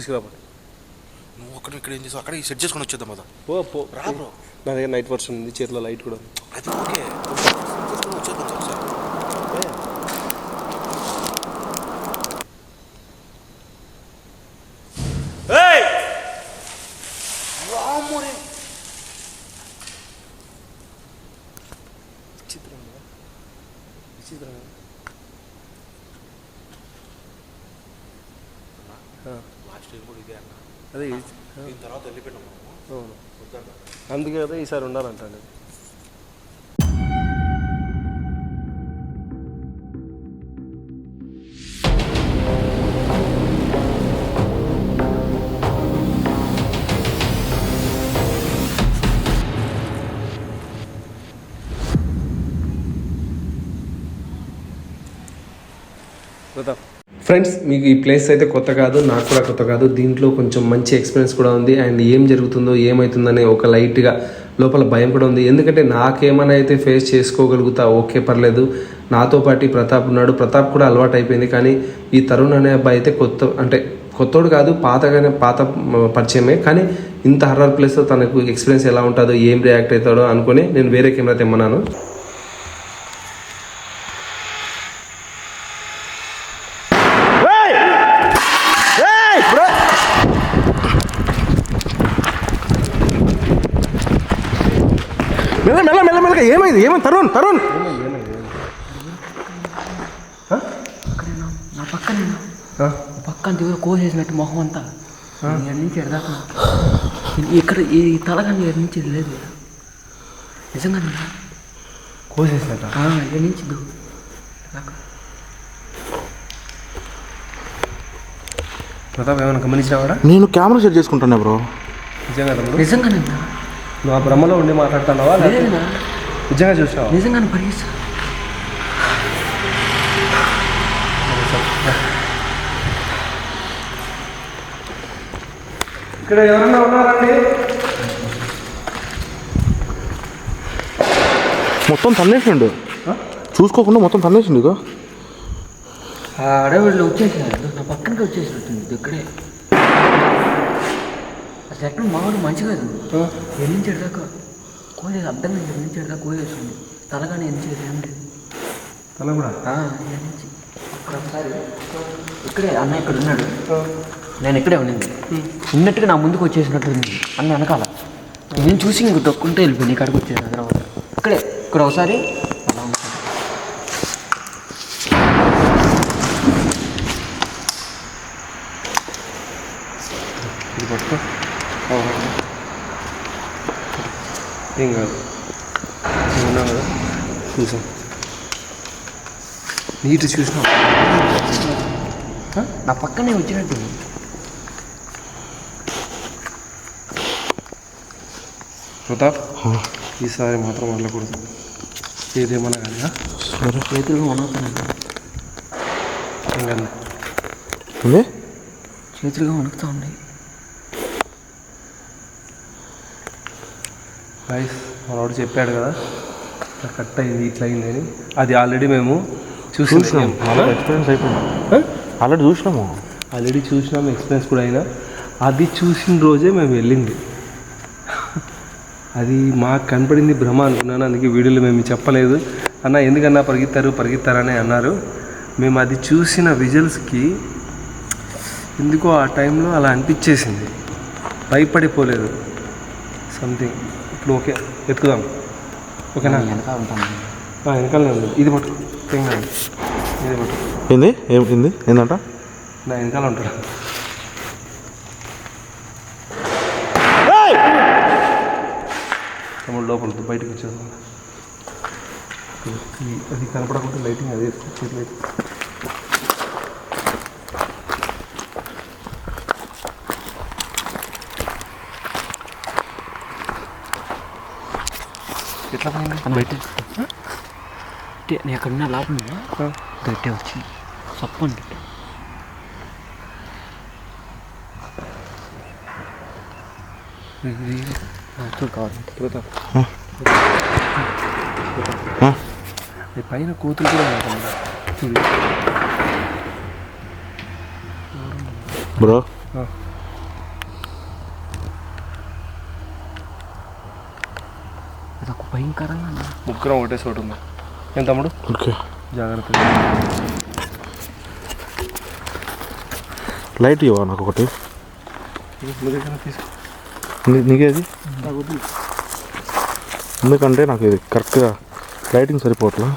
తీసుకురాబో నువ్వు అక్కడ ఇక్కడ ఏం చేసావు? అక్కడ సెట్ చేసుకొని వచ్చేద్దాం కదా పో పో. నా దగ్గర నైట్ వర్షన్ ఉంది చేతిలో లైట్ కూడా ఉంది. అది ఓకే సెట్ చేసుకొని వచ్చేద్దాం ఒకసారి వామ్మోరే. విచిత్రంగా విచిత్రంగా ఆ, ఇయర్ కూడా ఇదే అన్న. అదే దీని తర్వాత వెళ్ళిపోయినాం మనము అవును. అందుకే కదా ఈసారి ఉండాలంటాను. ఫ్రెండ్స్ మీకు ఈ ప్లేస్ అయితే కొత్త కాదు నాకు కూడా కొత్త కాదు. దీంట్లో కొంచెం మంచి ఎక్స్పీరియన్స్ కూడా ఉంది. అండ్ ఏం జరుగుతుందో ఏమవుతుందనే ఒక లైట్గా లోపల భయం కూడా ఉంది. ఎందుకంటే నాకేమైనా అయితే ఫేస్ చేసుకోగలుగుతా ఓకే పర్లేదు. నాతో పాటు ప్రతాప్ ఉన్నాడు. ప్రతాప్ కూడా అలవాటు అయిపోయింది. కానీ ఈ తరుణ్ అనే అబ్బాయి అయితే కొత్త అంటే కొత్తోడు కాదు పాతగానే పాత పరిచయమే. కానీ ఇంత హర్రర్ ప్లేస్లో తనకు ఎక్స్పీరియన్స్ ఎలా ఉంటుందో ఏం రియాక్ట్ అవుతాడో అనుకుని నేను వేరే కెమెరా తెమ్మన్నాను. నా పక్కన పక్కన దేవుడు కోసేసినట్టు మొహం అంతా. ఎక్కడి నుంచి ఎడదాకా ఇక్కడ ఈ తలగాని ఎక్కడి నుంచి లేదు నిజంగా కోసేసినట్ట? ఎక్కడి నుంచి. ప్రతాప్ ఏమైనా గమనించినావాడా? నేను కెమెరా సెట్ చేసుకుంటాను బ్రో నిజంగా నిజంగానేనా నువ్వు ఆ బ్రహ్మలో ఉండి మాట్లాడుతున్నావా? నిజంగా చూసావా నిజంగానే పరిగెత్తా ఇక్కడ ఎవరన్నా ఉన్నారండి? మొత్తం తన్నేసిండు. చూసుకోకుండా మొత్తం తన్నేసిండు ఆ అడవిలో వచ్చేసినాడు నా పక్కనకి వచ్చేసినట్టుంది. ఇక్కడే. అసలు ఎక్కడ మావాడు మంచి కాదు. ఎన్ని నుంచి ఎడదాకా కోసేసి అర్థం నుంచి ఎన్ని నుంచి ఎడదాకా కోసేస్తుంది తలగానే ఎన్ని చేసి ఏం లేదు. తల కూడా? ఆ, ఎన్ని నుంచి అక్కడ ఒకసారి ఇక్కడే అన్న ఇక్కడ ఉన్నాడు. నేను ఇక్కడే ఉండింది. ఉన్నట్టుగా నా ముందుకు వచ్చేసినట్టు అని వెనకాల. నేను చూసి ఇంక దొక్కుంటే వెళ్ళిపోయింది ఇక్కడికి వచ్చేసి హైదరాబాద్ ఇక్కడే ఇక్కడ ఒకసారి. ఏం కాదు. ఉన్నావు కదా? చూసాం. నీట్ చూసినావు నా పక్కనే వచ్చినట్టు ప్రతాప్? ఈసారి మాత్రం వెళ్ళకూడదు. ఏదేమన్నా కానీ ఆ? చేతులు ఉంది చేతులుగా వణుకుతా ఉన్నాయి గైస్ మనవాడు చెప్పాడు కదా ఇట్లా కట్ అయింది ఇట్లా అయింది అని. అది ఆల్రెడీ మేము చూసినాం. ఎక్స్పీరియన్స్ అయిపోయింది. ఆల్రెడీ చూసినాము. ఆల్రెడీ చూసినాం ఎక్స్పీరియన్స్ కూడా అయినా. అది చూసిన రోజే మేము వెళ్ళింది. అది మాకు కనపడింది భ్రమ అనుకున్నాను అందుకే వీడియోలో మేము చెప్పలేదు. అన్న ఎందుకన్నా పరిగెత్తారు పరిగెత్తారని అన్నారు. మేము అది చూసిన విజువల్స్కి ఎందుకో ఆ టైంలో అలా అనిపించేసింది. భయపడిపోలేదు. సంథింగ్. ఇప్పుడు ఓకే ఎత్తుకుదాం ఓకేనా? వెనక ఉంటాను ఆ, వెనకాలనే ఉంది. ఇది పట్టు. ఇది పట్టు. ఏంది? ఏమింది ఏందంట? నా వెనకాల ఉంటాడు. లోపల బయటకు వచ్చేది అది కనపడకుండా లైటింగ్ అది లైట్ ఎట్లా పోయింది? బయట నేను ఎక్కడున్నా లోపల గట్టే వచ్చింది. సప్పండి ఇది కావాలండి పైన కూతురు కూడా బ్రో. నాకు భయంకరంగా ముగ్గురం ఒకటే చోటు ఉంది. ఏం తమ్ముడు? ఓకే. జాగ్రత్త. లైట్ ఇవ్వ నాకు ఒకటి? తీసుకో. నీకేది ఎందుకంటే నాకు ఇది కరెక్ట్గా లైటింగ్ సరిపోవట్లా.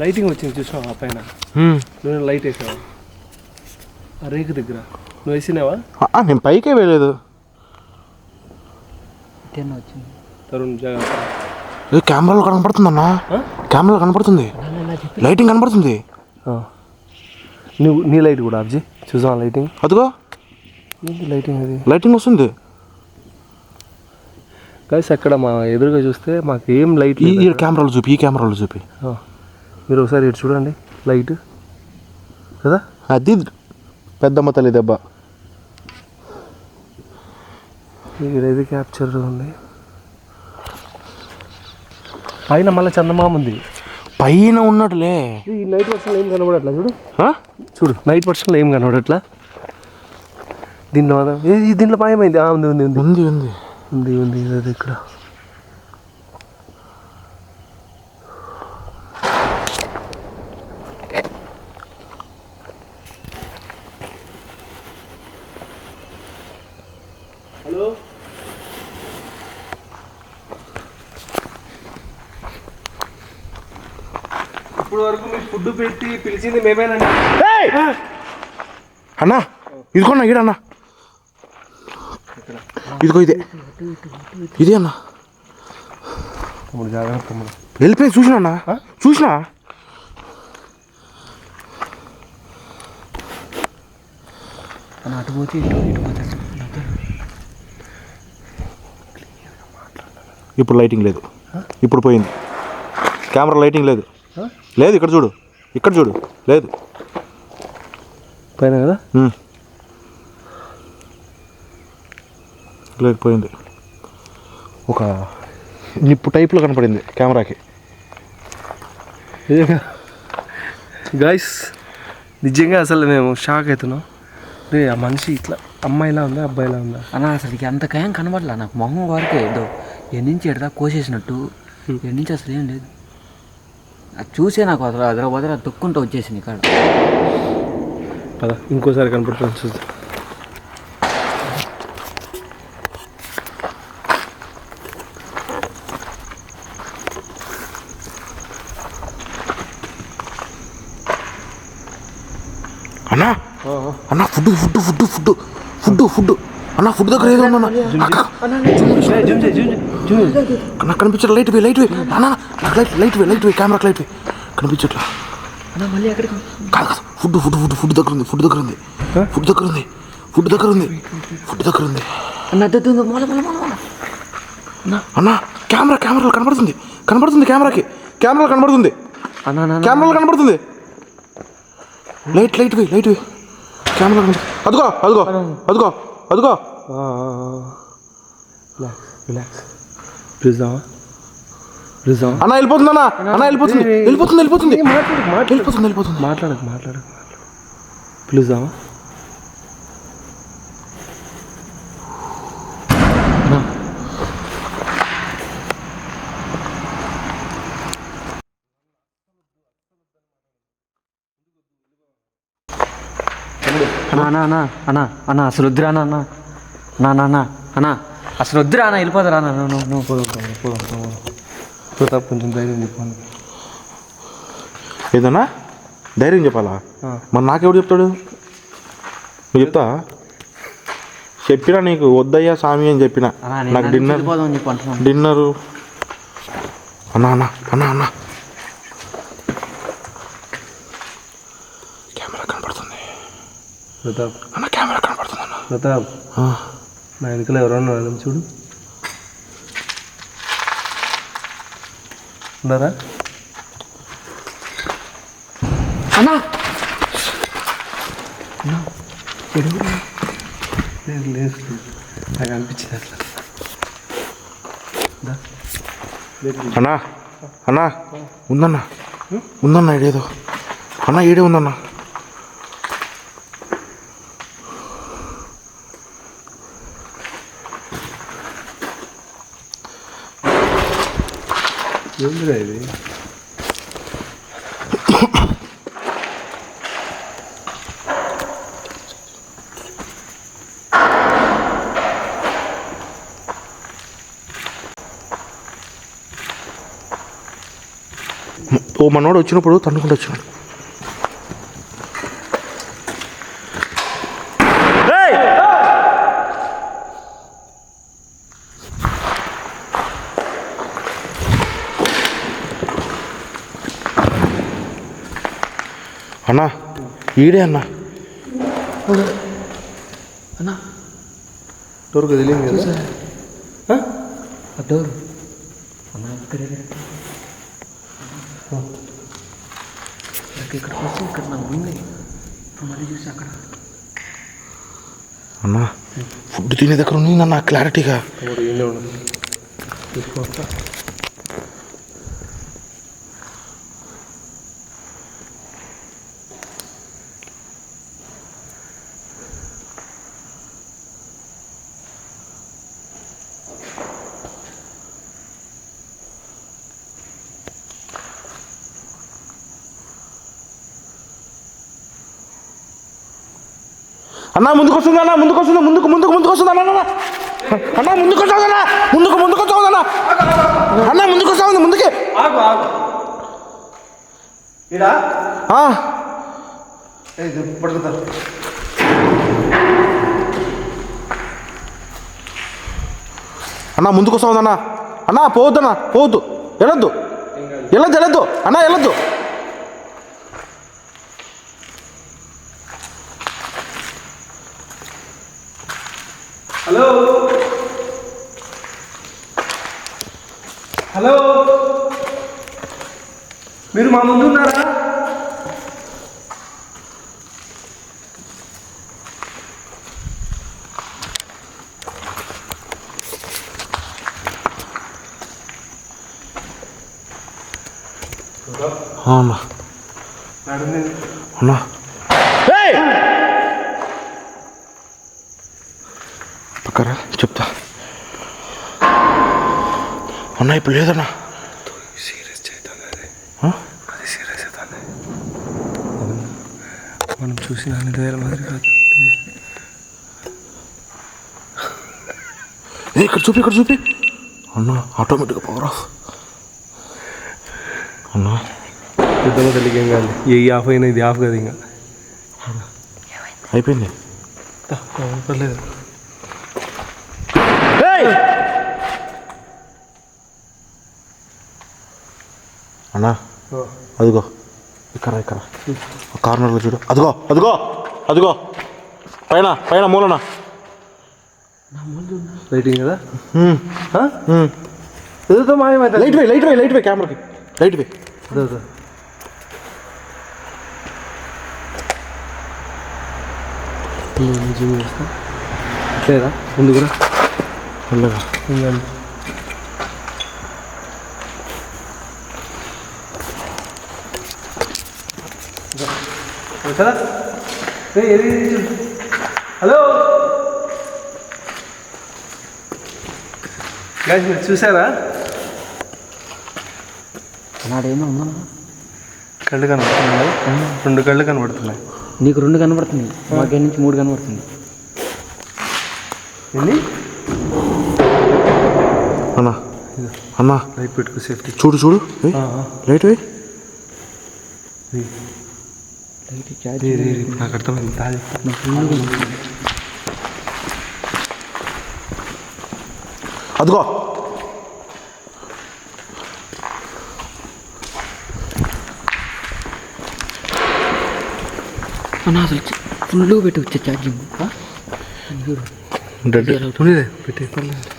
లైటింగ్ వచ్చింది చూసావా ఆ పైన. నువ్వు లైట్ వేసావా? ఆ రేకు దగ్గర. నువ్వు వేసినావా? ఆ, నేను పైకే వేయలేదు. వచ్చింది. తరుణ్ జాగ్రత్త. ఇది కెమెరాలో కనపడుతుందన్నా? కెమెరాలో కనపడుతుంది. లైటింగ్ కనపడుతుంది. ఆ. నువ్వు నీ లైట్ కూడా అబ్జీ చూసావా లైటింగ్ అదిగో. లైటింగ్ అది? లైటింగ్ వస్తుంది. గైస్ అక్కడ మా ఎదురుగా చూస్తే మాకు ఏం లైట్ ఈ కెమెరాలో చూపి ఈ కెమెరాలో చూపి. మీరు ఒకసారి ఇటు చూడండి లైట్ కదా? అది పెద్దమ్మ తల్లి దెబ్బ. ఇదైతే క్యాప్చర్ ఉంది? పైన మళ్ళీ చందమామ ఉంది. పైన ఉన్నట్లే. ఈ నైట్ వర్షన్లో ఏం కనబడట్లా చూడు? ఆ? చూడు నైట్ వర్షన్లో ఏం కనబడట్లా? ఈ దీంట్లో మాయమైంది? ఉంది ఉంది ఉంది. ఉంది ఉంది. ఉంది ఇక్కడ హలో ఇప్పుడు వరకు మీకు ఫుడ్ పెట్టి పిలిచింది మేమేనండి. అన్నా ఇదిగో అన్న ఈడ అన్న. ఇదిగో ఇదే. ఇదే అన్న. జాగ్రత్త తమ్ముడు వెళ్ళిపోయింది చూసినా? అన్న చూసినా అటు పోతే ఇటు. ఇప్పుడు లైటింగ్ లేదు. ఇప్పుడు పోయింది. కెమెరా లైటింగ్ లేదు. లేదు ఇక్కడ చూడు. ఇక్కడ చూడు లేదు. పైన కదా. లేదు పోయింది. ఒక నిప్పు టైప్లో కనపడింది కెమెరాకి. గాయస్ నిజంగా అసలు మేము షాక్ అవుతున్నాం రే ఆ మనిషి ఇట్లా అమ్మాయిలా ఉందా అబ్బాయిలా ఉందా? అన్న అసలు అంతకేం కనబడలే నాకు. మొహం వరకు ఏదో ఎన్ని నుంచి ఎడదా కోసేసినట్టు. ఎన్ని నుంచి అసలు ఏం లేదు. అది చూసే నాకు అసలు అదర తొక్కుంటూ వచ్చేసింది ఇక్కడ పద ఇంకోసారి కనపడుతుంది చూద్దాం. అన్నా అన్న ఫుడ్ ఫుడ్ ఫుడ్ ఫుడ్ అన్న ఫుడ్ దగ్గర ఏదో ఉందన్న అక్క, నాకు కనిపించట్లేదు లైట్ వే లైట్ వే. అన్న నాకు లైట్ లైట్ వే లైట్ వే కెమెరాకి లైట్ వే. కనిపించట్లా. అన్న మళ్ళీ ఎక్కడికి కాదు కాదు. ఫుడ్ ఫుడ్ ఫుడ్ ఫుడ్ దగ్గర ఉంది ఫుడ్ దగ్గర ఉంది. ఫుడ్ దగ్గర ఉంది ఫుడ్ దగ్గర ఉంది ఫుడ్ దగ్గర ఉంది. అన్న అద్దె మొల మొల మొల మొల. అన్న కెమెరా కెమెరాలో కనబడుతుంది. కనబడుతుంది కెమెరాకి కెమెరాలో కనబడుతుంది. అన్న అన్న, అన్న. కెమెరాలో కనబడుతుంది. Light light way light way. Camera కనబడుతుంది. అదిగో అదిగో అదిగో అదిగో. రిలాక్స్ పిలుద్దామా పిలుద్దామా అన్న వెళ్ళిపోతుంది అన్న. అన్న వెళ్ళిపోతుంది. వెళ్ళిపోతుంది వెళ్ళిపోతుంది. వెళ్ళిపోతుంది వెళ్ళిపోతుంది. మాట్లాడకు మాట్లాడకు పిలుద్దామా అన్న అన్న అన్న అన్న అన్న అసలు వద్దురా అన్న అన్న. నా నా నా అన్న. అసలు వద్దురా అన్న వెళ్ళిపోతారా అన్న? నువ్వు నువ్వు పోదాం పోదాం కొంచెం ధైర్యం చెప్పండి ఏదన్నా? ధైర్యం చెప్పాలా. మరి నాకెవడు చెప్తాడు? నువ్వు చెప్తా? చెప్పినా నీకు వద్దయ్యా స్వామి అని చెప్పిన. నాకు నన్ను డిన్నర్ డిన్నరు అన్నా అన్నా అన్నా అన్నా. కెమెరా కనపడుతుంది. ప్రతాప్. అన్న కెమెరా కనపడుతుంది అన్న నా వెనకలు ఎవరన్నా చూడు. ఉన్నారా? అన్నా. లేదు లేదు నాకు అనిపించింది అట్లా. అన్నా అన్నా ఉందన్నా. ఉందన్నా ఈడేదో అన్న ఈడే ఉందన్నా? ఏందిరా ఇది ఓ మనోడు వచ్చినప్పుడు తన్నుకుంటూ వచ్చినాడు. అన్నా ఈడే అన్నా. అన్నా. డోర్ కదిలింది కదా ఆ? ఆ డోర్. అన్నా ఇక్కడే నాకు ఇక్కడికి వచ్చి ఇక్కడ నాకు ఉంది. ఇప్పుడు మళ్ళీ చూసి అక్కడ. అన్నా ఫుడ్ తినే దగ్గర ఉంది అన్న క్లారిటీగా తమ్ముడు అన్నా ముందుకు వస్తుంది అన్న ముందుకు వస్తుంది ముందుకు ముందుకు ముందుకు వస్తుంది అన్న అన్న. అన్న ముందుకు వస్తుంది అన్న ముందుకు ముందుకు వస్తుంది అన్న. అన్న ముందుకు వస్తుంది ముందుకే. పడుకుతా అన్న ముందుకు వస్తుంది అన్న. అన్న పోవద్దన్న పోవద్దు. వెళ్ళొద్దు. వెళ్ళొద్దు వెళ్ళొద్దు. అన్న వెళ్ళొద్దు. హలో. హలో. మీరు మా ముందు ఉన్నారా? అన్న చెప్తా. అన్న ఇప్పుడు లేదన్నా. సీరియస్ చేద్దాం అది? అది సీరియస్ అవుతుంది మనం చూసిన అన్ని దగ్గర మాదిరి కాదు. ఇక్కడ చూపి ఇక్కడ చూపి. అన్న ఆటోమేటిక్గా పవర్ ఆఫ్ అన్న. పెద్దమ్మ తల్లికి ఏం కాదు. ఏ ఆఫ్ అయినా ఇది ఆఫ్ కదా ఇంకా. అయిపోయింది. పర్లేదు. అన్నా అదిగో. ఇక్కడ ఇక్కడ. కార్నర్లో చూడు. అదిగో అదిగో అదిగో. పైన పైన మూలన. రైటింగ్ కదా. ఎదుగుతా మాయమైతే light way light way light way కెమెరాకి లైట్ వే. అదే జూమ్ చేస్తా. లేదా ముందు కూడా. చూడు. హలో గాయస్ మీరు చూసారా? నాడేమో ఉందా? కళ్ళు కనబడుతున్నాయి. రెండు కళ్ళు కనబడుతున్నాయి. నీకు రెండు కనబడుతుంది మాకే నుంచి మూడు కనబడుతుంది ఎన్ని? అన్నా అన్నా. లైట్ పెట్టుకో సేఫ్టీ చూడు చూడు. లైట్ వే నాకు అర్థమైంది. అదిగో. అన్న అసలు ఫుల్గా పెట్టి వచ్చే ఛార్జింగ్ పెట్టి పర్లేదు.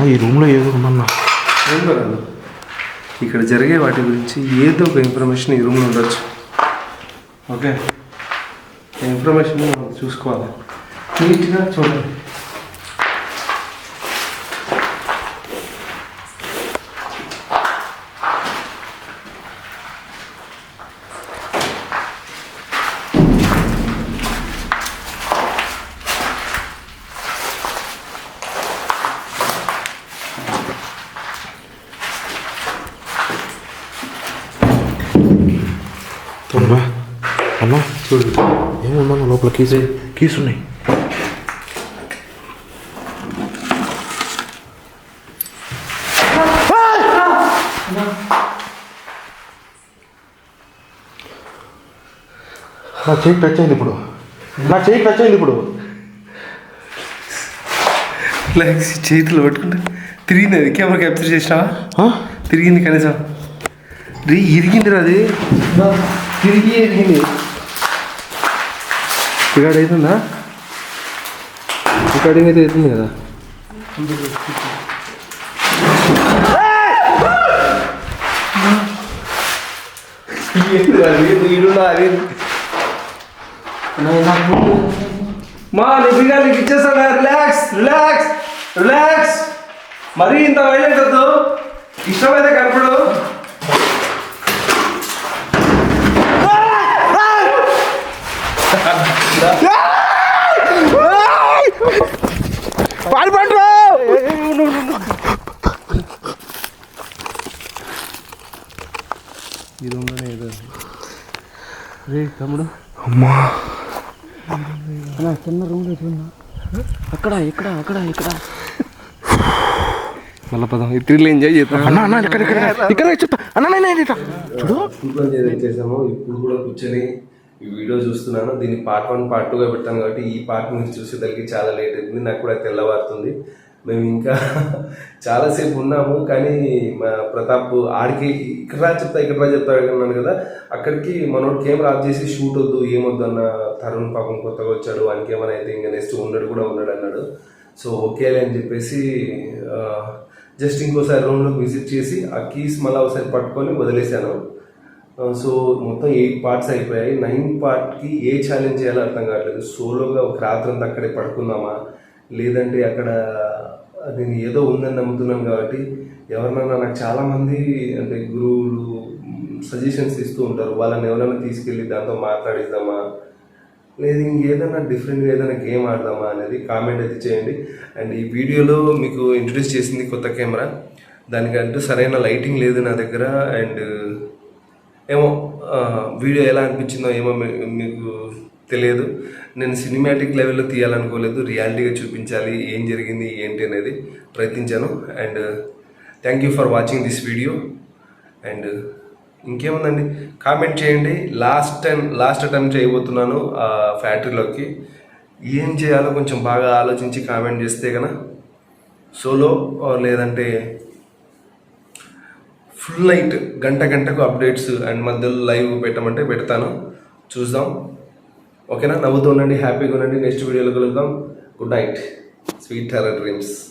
అన్నా ఈ రూమ్లో ఏదో ఉందన్నా. ఏం కాదు ఇక్కడ జరిగే వాటి గురించి ఏదో ఒక ఇన్ఫర్మేషన్ ఈ రూమ్లో ఉండొచ్చు. ఓకే? ఇన్ఫర్మేషన్ మనం చూసుకోవాలి. నీట్గా చూడండి అమ్మా అమ్మా చూడు ఏముందన్న లోపల కీస్ కీస్ ఉన్నాయి నా చేయి టచ్ అయింది ఇప్పుడు నా చేయి టచ్ అయింది ఇప్పుడు లైక్స్ చేతులు పట్టుకుంటే తిరిగింది అది కెమెరా క్యాప్చర్ చేసినావా ఆ? తిరిగింది కనీసం రీ ఇరిగింది అది తిరిగి ఇరిగింది ఇక్కడ అవుతుందా ఇక్కడ అయితే అవుతుంది కదా. మా నిజంగా నీకు ఇచ్చేస్తాను రిలాక్స్ రిలాక్స్ రిలాక్స్ మరీ ఇంత వైలెంట్ వద్దు. ఇష్టమైతే కనపడు. పారిపండ్రు ఈ రూమ్లోనే ఏదో రే తమ్ముడు అమ్మా అన్న చిన్న రూమ్లో చూడన్నా అక్కడ ఇక్కడ అక్కడ ఇక్కడ మళ్ళీ పదం ఇత్రిలో ఎంజాయ్ చేద్దాం అన్న అన్న ఇక్కడ ఇక్కడ ఇక్కడ చెప్తా అన్న నేను. చూడు. ఇప్పుడు కూడా కూర్చొని ఈ వీడియో చూస్తున్నాను. దీన్ని పార్ట్ వన్ పార్ట్ టూగా పెట్టాను కాబట్టి ఈ పార్ట్ మీరు చూసేదానికి చాలా లేట్ అవుతుంది నాకు కూడా తెల్లవారుతుంది. మేము ఇంకా చాలాసేపు ఉన్నాము. కానీ మా ప్రతాప్ ఆడికి ఇక్కడ రా చెప్తా ఇక్కడ రా చెప్తా అన్నాను కదా. అక్కడికి మనోడు కెమెరా ఆఫ్ చేసి షూట్ వద్దు ఏమొద్దు అన్న తరుణ్ పాపం కొత్తగా వచ్చాడు. వానికి ఏమైనా అయితే ఇంకా నెక్స్ట్ ఉండడు కూడా ఉన్నాడు అన్నాడు. సో ఓకేలే అని చెప్పేసి జస్ట్ ఇంకోసారి రూమ్లోకి విజిట్ చేసి ఆ కీస్ మళ్ళీ ఒకసారి పట్టుకొని వదిలేశాను. సో మొత్తం ఎయిట్ పార్ట్స్ అయిపోయాయి. నైన్ పార్ట్కి ఏ ఛాలెంజ్ చేయాలో అర్థం కావట్లేదు. సోలోగా ఒక రాత్రి అంతా అక్కడే పడుకుందామా? లేదంటే అక్కడ నేను ఏదో ఉందని నమ్ముతున్నాను కాబట్టి ఎవరినైనా నాకు చాలామంది అంటే గురువులు సజెషన్స్ ఇస్తూ ఉంటారు. వాళ్ళని ఎవరైనా తీసుకెళ్ళి దాంతో మాట్లాడిద్దామా? లేదు ఇంకేదైనా డిఫరెంట్గా ఏదైనా గేమ్ ఆడదామా అనేది కామెంట్ అయితే చేయండి. అండ్ ఈ వీడియోలో మీకు ఇంట్రడ్యూస్ చేసింది కొత్త కెమెరా దానికంటూ సరైన లైటింగ్ లేదు నా దగ్గర. అండ్ ఏమో వీడియో ఎలా అనిపించిందో ఏమో మీకు తెలియదు. నేను సినిమాటిక్ లెవెల్లో తీయాలనుకోలేదు. రియాలిటీగా చూపించాలి. ఏం జరిగింది ఏంటి అనేది ప్రయత్నించాను. And thank you for watching this video and ఇంకేముందండి? కామెంట్ చేయండి. లాస్ట్ టైం లాస్ట్ అటెంప్ట్ చేయబోతున్నాను ఆ ఫ్యాక్టరీలోకి ఏం చేయాలో కొంచెం బాగా ఆలోచించి కామెంట్ చేస్తే కనుక సోలో లేదంటే ఫుల్ నైట్ గంట గంటకు అప్డేట్స్ అండ్ మధ్యలో లైవ్ పెట్టమంటే పెడతాను. చూద్దాం. ఓకేనా? నవ్వుతూ ఉండండి హ్యాపీగా ఉండండి. నెక్స్ట్ వీడియోలో కలుద్దాం. Good night. స్వీట్ హెరర్ డ్రీమ్స్.